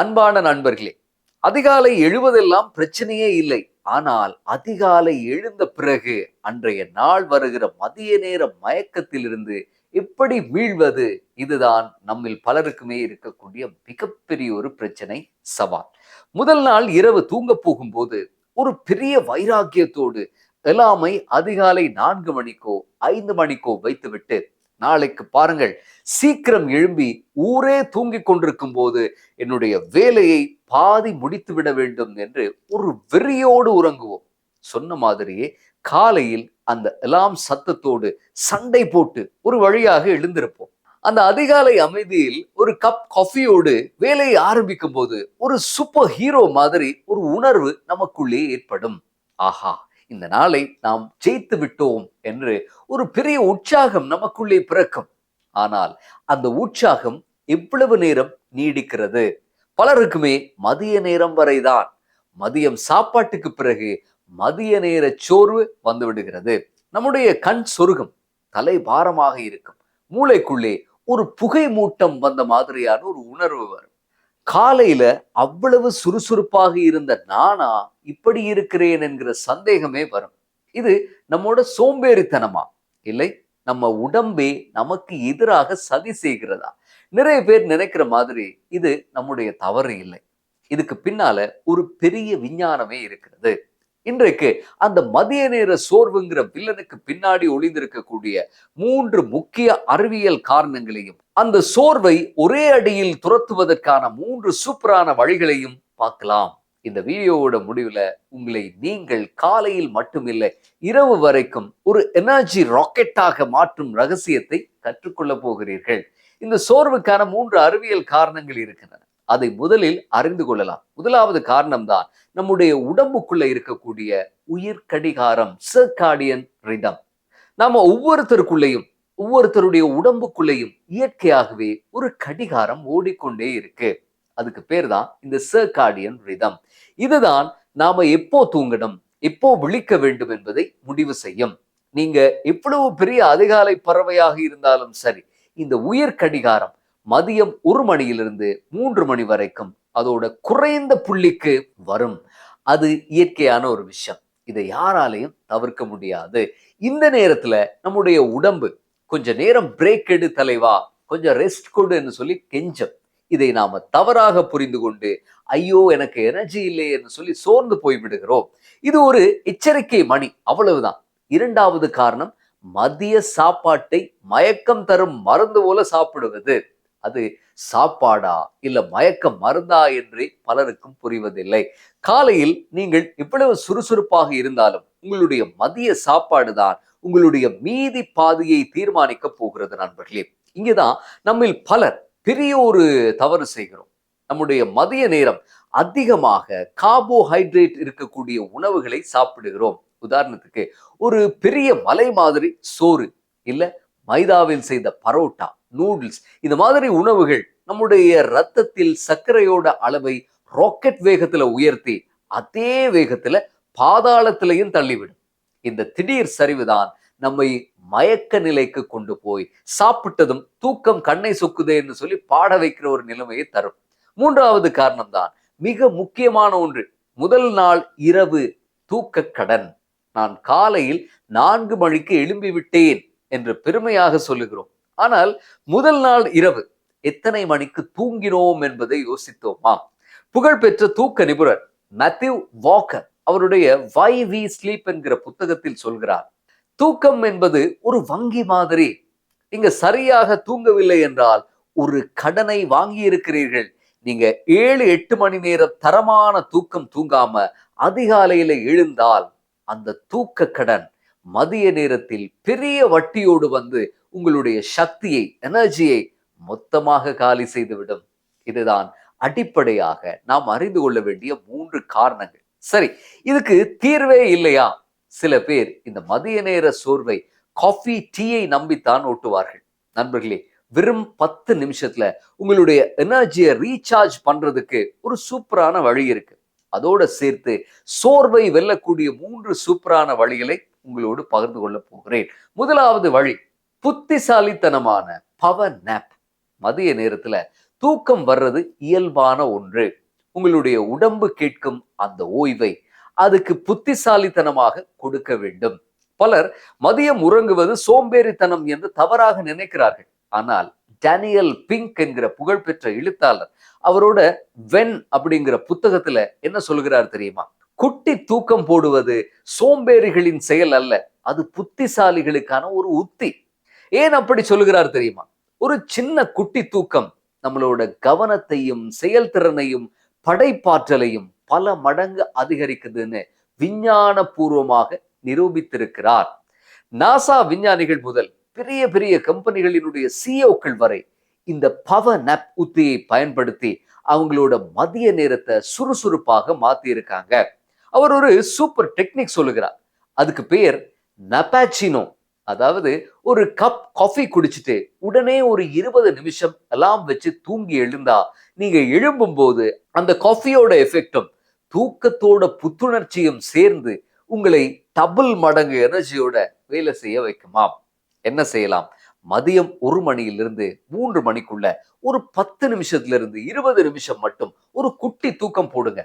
அன்பான நண்பர்களே அதிகாலை எழுவதெல்லாம் பிரச்சனையே இல்லை. ஆனால் அதிகாலை எழுந்த பிறகு அன்றைய நாள் வருகிற மதிய நேர மயக்கத்திலிருந்து எப்படி மீழ்வது இதுதான் நம்மில் பலருக்குமே இருக்கக்கூடிய மிகப்பெரிய ஒரு பிரச்சனை சவால். முதல் நாள் இரவு தூங்க போகும்போது ஒரு பெரிய வைராக்கியத்தோடு எல்லாமை அதிகாலை நான்கு மணிக்கோ ஐந்து மணிக்கோ வைத்துவிட்டு நாளைக்கு பாருங்கள். சீக்கிரம் எழும்பி ஊரே தூங்கிக் கொண்டிருக்கும் போது என்னுடைய வேலையை பாதி முடித்து விட வேண்டும் என்று ஒரு வெறியோடு உறங்குவோம். சொன்ன மாதிரியே காலையில் அந்த எலாம் சத்தத்தோடு சண்டை போட்டு ஒரு வழியாக எழுந்திருப்போம். அந்த அதிகாலை அமைதியில் ஒரு கப் காஃபியோடு வேலையை ஆரம்பிக்கும் போது ஒரு சூப்பர் ஹீரோ மாதிரி ஒரு உணர்வு நமக்குள்ளே ஏற்படும். ஆஹா! இந்த நாளை நாம் ஜெயித்து விட்டோம் என்று ஒரு பெரிய உற்சாகம் நமக்குள்ளே பிறக்கும். ஆனால் அந்த உற்சாகம் எவ்வளவு நேரம் நீடிக்கிறது? பலருக்குமே மதிய நேரம் வரைதான். மதியம் சாப்பாட்டுக்கு பிறகு மதிய நேர சோர்வு வந்து விடுகிறது நம்முடைய கண் சொருகம் தலை பாரமாக இருக்கும். மூளைக்குள்ளே ஒரு புகை மூட்டம் வந்த மாதிரியான ஒரு உணர்வு வரும். காலையில அவ்வளவு சுறுசுறுப்பாக இருந்த நானா இப்படி இருக்கிறேன் என்கிற சந்தேகமே வரும். இது நம்மோட சோம்பேறித்தனமா? இல்லை நம்ம உடம்பே நமக்கு எதிராக சதி செய்கிறதா? நிறைய பேர் நினைக்கிற மாதிரி இது நம்முடைய தவறு இல்லை. இதுக்கு பின்னால ஒரு பெரிய விஞ்ஞானமே இருக்கிறது. இன்றைக்கு அந்த மதிய நேர சோர்வுங்கிற வில்லனுக்கு பின்னாடி ஒளிந்திருக்கக்கூடிய மூன்று முக்கிய அறிவியல் காரணங்களையும் அந்த சோர்வை ஒரே அடியில் துரத்துவதற்கான மூன்று சூப்பரான வழிகளையும் பார்க்கலாம். இந்த வீடியோவோட முடிவுல உங்களை நீங்கள் காலையில் மட்டுமில்லை இரவு வரைக்கும் ஒரு எனர்ஜி ராக்கெட்டாக மாற்றும் ரகசியத்தை கற்றுக்கொள்ள போகிறீர்கள். இந்த சோர்வுக்கான மூன்று அறிவியல் காரணங்கள் இருக்கின்றன. அதை முதலில் அறிந்து கொள்ளலாம். முதலாவது காரணம்தான் நம்முடைய உடம்புக்குள்ள இருக்கக்கூடிய உயிர் கடிகாரம் சர்காடியன் ரிதம் நாம ஒவ்வொருத்தருக்குள்ளேயும் ஒவ்வொருத்தருடைய உடம்புக்குள்ளேயும் இயற்கையாகவே ஒரு கடிகாரம் ஓடிக்கொண்டே இருக்கு. அதுக்கு பேர் தான் இந்த சர்காடியன் ரிதம். இதுதான் நாம எப்போ தூங்கணும் எப்போ விழிக்க வேண்டும் என்பதை முடிவு செய்யும். நீங்க எவ்வளவு பெரிய அதிகாலை பறவையாக இருந்தாலும் சரி இந்த உயர் கடிகாரம் மதியம் ஒரு மணியிலிருந்து மூன்று மணி வரைக்கும் அதோட குறைந்த புள்ளிக்கு வரும். அது இயற்கையான ஒரு விஷயம். இதை யாராலையும் தவிர்க்க முடியாது. இந்த நேரத்துல நம்முடைய உடம்பு கொஞ்ச நேரம் பிரேக் எடு தலைவா. கொஞ்சம் ரெஸ்ட் கொடுன்னு சொல்லி கெஞ்சம். இதை நாம தவறாக புரிந்து கொண்டு ஐயோ எனக்கு எனர்ஜி இல்லை என்று சொல்லி சோர்ந்து போய் விடுகிறோம் இது ஒரு எச்சரிக்கை மணி. அவ்வளவுதான். இரண்டாவது காரணம் மதிய சாப்பாட்டை மயக்கம் தரும் மருந்து போல சாப்பிடுவது. அது சாப்பாடா இல்ல மயக்க மருந்தா என்று பலருக்கும் புரிவதில்லை. காலையில் நீங்கள் இவ்வளவு சுறுசுறுப்பாக இருந்தாலும் உங்களுடைய மதிய சாப்பாடு தான் உங்களுடைய மீதி பாதையை தீர்மானிக்க போகிறது நண்பர்களே. இங்கேதான் நம்மில் பலர் பெரிய ஒரு தவறு செய்கிறோம். நம்முடைய மதிய நேரம் அதிகமாக கார்போஹைட்ரேட் இருக்கக்கூடிய உணவுகளை சாப்பிடுகிறோம். உதாரணத்துக்கு ஒரு பெரிய மலை மாதிரி சோறு இல்ல மைதாவில் செய்த பரோட்டா நூடுல்ஸ் இந்த மாதிரி உணவுகள் நம்முடைய ரத்தத்தில் சர்க்கரையோட அளவை ராக்கெட் வேகத்துல உயர்த்தி அதே வேகத்துல பாதாளத்திலையும் தள்ளிவிடும். இந்த திடீர் சரிவுதான் நம்மை மயக்க நிலைக்கு கொண்டு போய் சாப்பிட்டதும் தூக்கம் கண்ணை சொக்குதேன்னு சொல்லி பாட வைக்கிற ஒரு நிலைமையை தரும். மூன்றாவது காரணம் தான் மிக முக்கியமான ஒன்று. முதல் நாள் இரவு தூக்க கடன். நான் காலையில் நான்கு மணிக்கு எழும்பி விட்டேன் என்று பெருமையாக சொல்லுகிறோம். ஆனால் முதல் நாள் இரவு எத்தனை மணிக்கு தூங்கினோம் என்பதை யோசித்தோமா? புகழ்பெற்ற தூக்க நிபுணர் மேத்யூ வாக்கர் அவருடைய வை வி ஸ்லீப் என்கிற புத்தகத்தில் சொல்கிறார் தூக்கம் என்பது ஒரு வங்கி மாதிரி. நீங்க சரியாக தூங்கவில்லை என்றால் ஒரு கடனை வாங்கி இருக்கிறீர்கள் நீங்க ஏழு எட்டு மணி நேரம் தரமான தூக்கம் தூங்காம அதிகாலையில எழுந்தால் அந்த தூக்க கடன் மதிய நேரத்தில் பெரிய வட்டியோடு வந்து உங்களுடைய சக்தியை எனர்ஜியை மொத்தமாக காலி செய்துவிடும். இதுதான் அடிப்படையாக நாம் அறிந்து கொள்ள வேண்டிய மூன்று காரணங்கள். சரி இதுக்கு தீர்வே இல்லையா? சில பேர் இந்த மதிய நேர சோர்வை காஃபி டீயை நம்பித்தான் ஓட்டுவார்கள். நண்பர்களே வெறும் பத்து நிமிஷத்துல உங்களுடைய எனர்ஜியை ரீசார்ஜ் பண்றதுக்கு ஒரு சூப்பரான வழி இருக்கு. அதோட சேர்த்து சோர்வை வெல்லக்கூடிய மூன்று சூப்பரான வழிகளை உங்களோடு பகிர்ந்து கொள்ள போகிறேன். முதலாவது வழி புத்திசாலித்தனமான பவர் நேப் மதிய நேரத்துல தூக்கம் வர்றது இயல்பான ஒன்று. உங்களுடைய உடம்பு கேட்கும் அந்த ஓய்வை அதுக்கு புத்திசாலித்தனமாக கொடுக்க வேண்டும். பலர் மதியம் உறங்குவது சோம்பேறித்தனம் என்று தவறாக நினைக்கிறார்கள். ஆனால் டேனியல் பிங்க் என்கிற புகழ்பெற்ற எழுத்தாளர் அவரோட வென் அப்படிங்கிற புத்தகத்துல என்ன சொல்கிறார் தெரியுமா? குட்டி தூக்கம் போடுவது சோம்பேறிகளின் செயல் அல்ல அது புத்திசாலிகளுக்கான ஒரு உத்தி. ஏன் அப்படி சொல்லுகிறார் தெரியுமா? ஒரு சின்ன குட்டி தூக்கம் நம்மளோட கவனத்தையும் செயல்திறனையும் படைப்பாற்றலையும் பல மடங்கு அதிகரிக்குதுன்னு விஞ்ஞான பூர்வமாக நிரூபித்திருக்கிறார். நாசா விஞ்ஞானிகள் முதல் பெரிய பெரிய கம்பெனிகளினுடைய சிஓக்கள் வரை இந்த பவர் நப் உத்தியை பயன்படுத்தி அவங்களோட மதிய நேரத்தை சுறுசுறுப்பாக மாத்தி இருக்காங்க அவர் ஒரு சூப்பர் டெக்னிக் சொல்லுகிறார். அதுக்கு பேர் நபாச்சினோ அதாவது ஒரு கப் காஃபி குடிச்சிட்டு உடனே ஒரு இருபது நிமிஷம் எல்லாம் வச்சு தூங்கி எழுந்தா நீங்க எழும்பும் போது அந்த காஃபியோட எஃபெக்டும் தூக்கத்தோட புத்துணர்ச்சியும் சேர்ந்து உங்களை டபுள் மடங்கு எனர்ஜியோட வேலை செய்ய வைக்குமாம். என்ன செய்யலாம்? மதியம் ஒரு மணியிலிருந்து மூன்று மணிக்குள்ள ஒரு பத்து நிமிஷத்துல இருந்து இருபது நிமிஷம் மட்டும் ஒரு குட்டி தூக்கம் போடுங்க.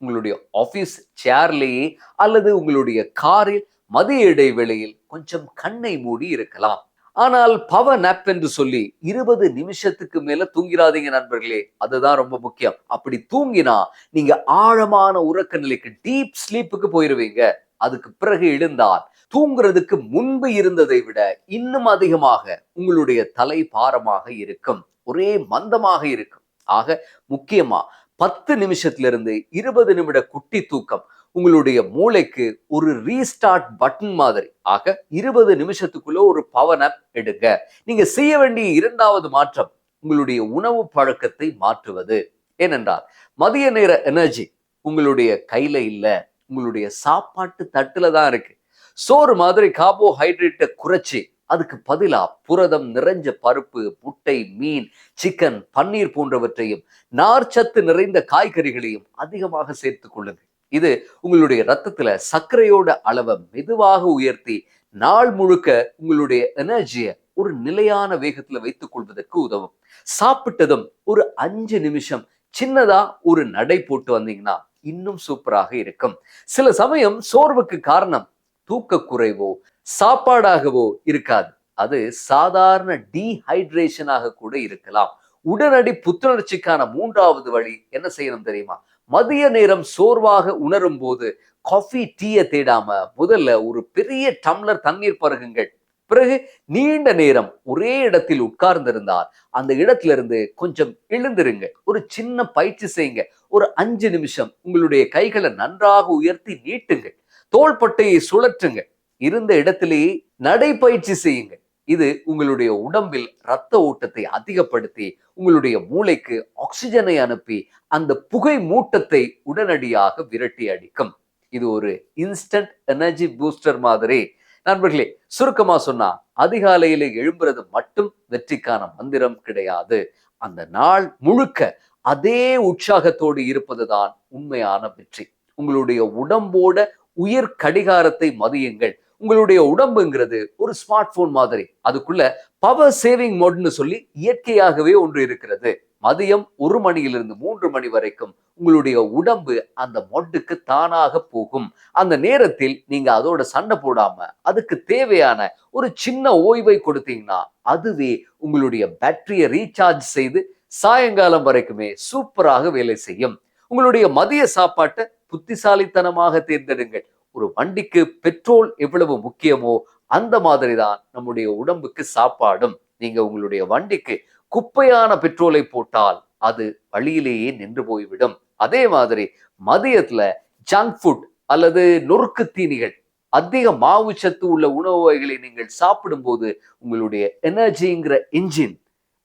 உங்களுடைய ஆஃபீஸ் சேர்லேயே அல்லது உங்களுடைய காரில் மதிய இடைவேளையில் கொஞ்சம் கண்ணை மூடி இருக்கலாம். ஆனால் பவர் நப் என்று சொல்லி இருபது நிமிஷத்துக்கு மேல தூங்கிறாதீங்க நண்பர்களே அதுதான் ரொம்ப முக்கியம். அப்படி தூங்கினா நீங்க ஆழமான உறக்க நிலைக்கு டீப் ஸ்லீப்புக்கு போயிருவீங்க. அதுக்கு பிறகு எழுந்தால் தூங்குறதுக்கு முன்பு இருந்ததை விட இன்னும் அதிகமாக உங்களுடைய தலை பாரமாக இருக்கும். ஒரே மந்தமாக இருக்கும். ஆக முக்கியமா பத்து நிமிஷத்துல இருந்து இருபது நிமிட குட்டி தூக்கம் உங்களுடைய மூளைக்கு ஒரு ரீஸ்டார்ட் பட்டன் மாதிரி. ஆக இருபது நிமிஷத்துக்குள்ள ஒரு பவர் அப் எடுங்க. நீங்க செய்ய வேண்டிய இரண்டாவது மாற்றம் உங்களுடைய உணவு பழக்கத்தை மாற்றுவது. ஏனென்றால் மதிய நேர எனர்ஜி உங்களுடைய கையில இல்ல. உங்களுடைய சாப்பாட்டு தட்டுல தான் இருக்கு. சோறு மாதிரி கார்போஹைட்ரேட்டை குறைச்சி அதுக்கு பதிலா புரதம் நிறைஞ்ச பருப்பு முட்டை மீன் சிக்கன் பன்னீர் போன்றவற்றையும் நார்ச்சத்து நிறைந்த காய்கறிகளையும் அதிகமாக சேர்த்து கொள்ளுங்க இது உங்களுடைய ரத்தத்துல சர்க்கரையோட அளவை மெதுவாக உயர்த்தி நாள் முழுக்க உங்களுடைய எனர்ஜியை ஒரு நிலையான வேகத்துல வைத்துக் கொள்வதற்கு உதவும். சாப்பிட்டதும் ஒரு அஞ்சு நிமிஷம் சின்னதா ஒரு நடை போட்டு வந்தீங்கன்னா இன்னும் சூப்பராக இருக்கும். சில சமயம் சோர்வுக்கு காரணம் தூக்க குறைவோ சாப்பாடாகவோ இருக்காது. அது சாதாரண டீஹைட்ரேஷனாக கூட இருக்கலாம். உடனடி புத்துணர்ச்சிக்கான மூன்றாவது வழி என்ன செய்யணும் தெரியுமா? மதிய நேரம் சோர்வாக உணரும் போது காஃபி டீயை தேடாம முதல்ல ஒரு பெரிய டம்ளர் தண்ணீர் பருகுங்கள். பிறகு நீண்ட நேரம் ஒரே இடத்தில் உட்கார்ந்திருந்தால் அந்த இடத்துல இருந்து கொஞ்சம் எழுந்திருங்க ஒரு சின்ன பயிற்சி செய்யுங்க ஒரு அஞ்சு நிமிஷம் உங்களுடைய கைகளை நன்றாக உயர்த்தி நீட்டுங்க தோள்பட்டையை சுழற்றுங்க. இருந்த இடத்திலேயே நடைப்பயிற்சி செய்யுங்க. இது உங்களுடைய உடம்பில் இரத்த ஓட்டத்தை அதிகப்படுத்தி உங்களுடைய மூளைக்கு ஆக்சிஜனை அனுப்பி அந்த புகை மூட்டத்தை உடனடியாக விரட்டி அடிக்கும். இது ஒரு இன்ஸ்டன்ட் எனர்ஜி பூஸ்டர் மாதிரி நண்பர்களே சுருக்கமா சொன்னா அதிகாலையில எழும்புறது மட்டும் வெற்றிக்கான மந்திரம் கிடையாது. அந்த நாள் முழுக்க அதே உற்சாகத்தோடு இருப்பதுதான் உண்மையான வெற்றி. உங்களுடைய உடம்போட உயிர் கடிகாரத்தை மதியுங்கள். உங்களுடைய உடம்புங்கிறது ஒரு ஸ்மார்ட் போன் மாதிரி. அதுக்குள்ள பவர் சேவிங் மோட்னு சொல்லி இயற்கையாகவே ஒன்று இருக்கிறது. மதியம் ஒரு மணியிலிருந்து மூன்று மணி வரைக்கும் உங்களுடைய உடம்பு அந்த மொட்டுக்கு தானாக போகும். அந்த நேரத்தில் நீங்க அதோட சண்டை போடாம அதுக்கு தேவையான ஒரு சின்ன ஓய்வை கொடுத்தீங்கன்னா அதுவே உங்களுடைய பேட்டரியை ரீசார்ஜ் செய்து சாயங்காலம் வரைக்குமே சூப்பராக வேலை செய்யும். உங்களுடைய மதிய சாப்பாட்டை புத்திசாலித்தனமாக தேர்ந்தெடுங்கள். ஒரு வண்டிக்கு பெட்ரோல் எவ்வளவு முக்கியமோ அந்த மாதிரி தான் நம்முடைய உடம்புக்கு சாப்பாடும். நீங்க உங்களுடைய வண்டிக்கு குப்பையான பெட்ரோலை போட்டால் அது வழியிலேயே நின்று போய்விடும். அதே மாதிரி மதியத்துல ஜங்க் ஃபுட் அல்லது நொறுக்கு தீனிகள் அதிக மாவு சத்து உள்ள உணவு வகைகளை நீங்கள் சாப்பிடும்போது உங்களுடைய எனர்ஜிங்கிற இன்ஜின்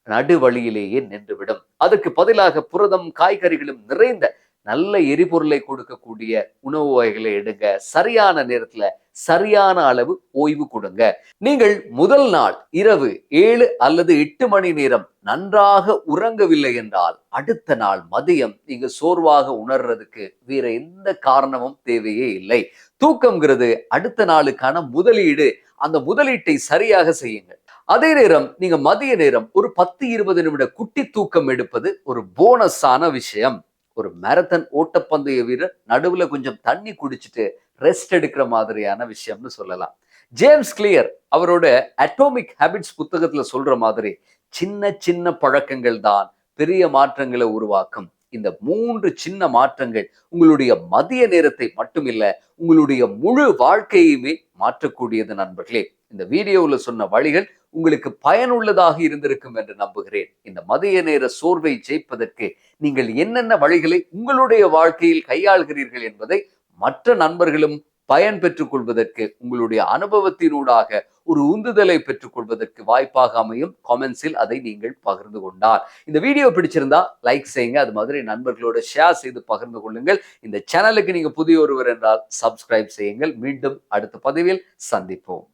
நடு வழியிலேயே நின்றுவிடும். அதுக்கு பதிலாக புரதம் காய்கறிகளும் நிறைந்த நல்ல எரிபொருளை கொடுக்கக்கூடிய உணவு வகைகளை எடுங்க. சரியான நேரத்துல சரியான அளவு ஓய்வு கொடுங்க. நீங்கள் முதல் நாள் இரவு ஏழு அல்லது எட்டு மணி நேரம் நன்றாக உறங்கவில்லை என்றால் அடுத்த நாள் மதியம் நீங்க சோர்வாக உணர்றதுக்கு வேற எந்த காரணமும் தேவையே இல்லை. தூக்கம்ங்கிறது அடுத்த நாளுக்கான முதலீடு. அந்த முதலீட்டை சரியாக செய்யுங்கள். அதே நேரம் நீங்க மதிய நேரம் ஒரு பத்து இருபது நிமிட குட்டி தூக்கம் எடுப்பது ஒரு போனஸான விஷயம். ஒரு மேரத்தன் ஓட்டப்பந்தய வீரர் நடுவுல கொஞ்சம் தண்ணி குடிச்சிட்டு ரெஸ்ட் எடுக்கிற மாதிரியான விஷயம்னு சொல்லலாம். ஜேம்ஸ் கிளியர் அவரோட அட்டோமிக் ஹேபிட்ஸ் புத்தகத்துல சொல்ற மாதிரி சின்ன சின்ன பழக்கங்கள் தான் பெரிய மாற்றங்களை உருவாக்கும். இந்த மூன்று சின்ன மாற்றங்கள் உங்களுடைய மதிய நேரத்தை மட்டுமில்ல உங்களுடைய முழு வாழ்க்கையுமே மாற்றக்கூடியது நண்பர்களே. இந்த வீடியோவில் சொன்ன வழிகள் உங்களுக்கு பயனுள்ளதாக இருந்திருக்கும் என்று நம்புகிறேன். இந்த மதிய நேர சோர்வை ஜெயிப்பதற்கு நீங்கள் என்னென்ன வழிகளை உங்களுடைய வாழ்க்கையில் கையாள்கிறீர்கள் என்பதை மற்ற நண்பர்களும் பயன் பெற்றுக் கொள்வதற்கு உங்களுடைய அனுபவத்தினூடாக ஒரு உந்துதலை பெற்றுக் கொள்வதற்கு வாய்ப்பாக அமையும். கமெண்ட்ஸில் அதை நீங்கள் பகிர்ந்து கொண்டார் இந்த வீடியோ பிடிச்சிருந்தா லைக் செய்யுங்க. அது மாதிரி நண்பர்களோட ஷேர் செய்து பகிர்ந்து கொள்ளுங்கள். இந்த சேனலுக்கு நீங்க புதிய ஒருவர் என்றால் சப்ஸ்கிரைப் செய்யுங்கள். மீண்டும் அடுத்த பதிவில் சந்திப்போம்.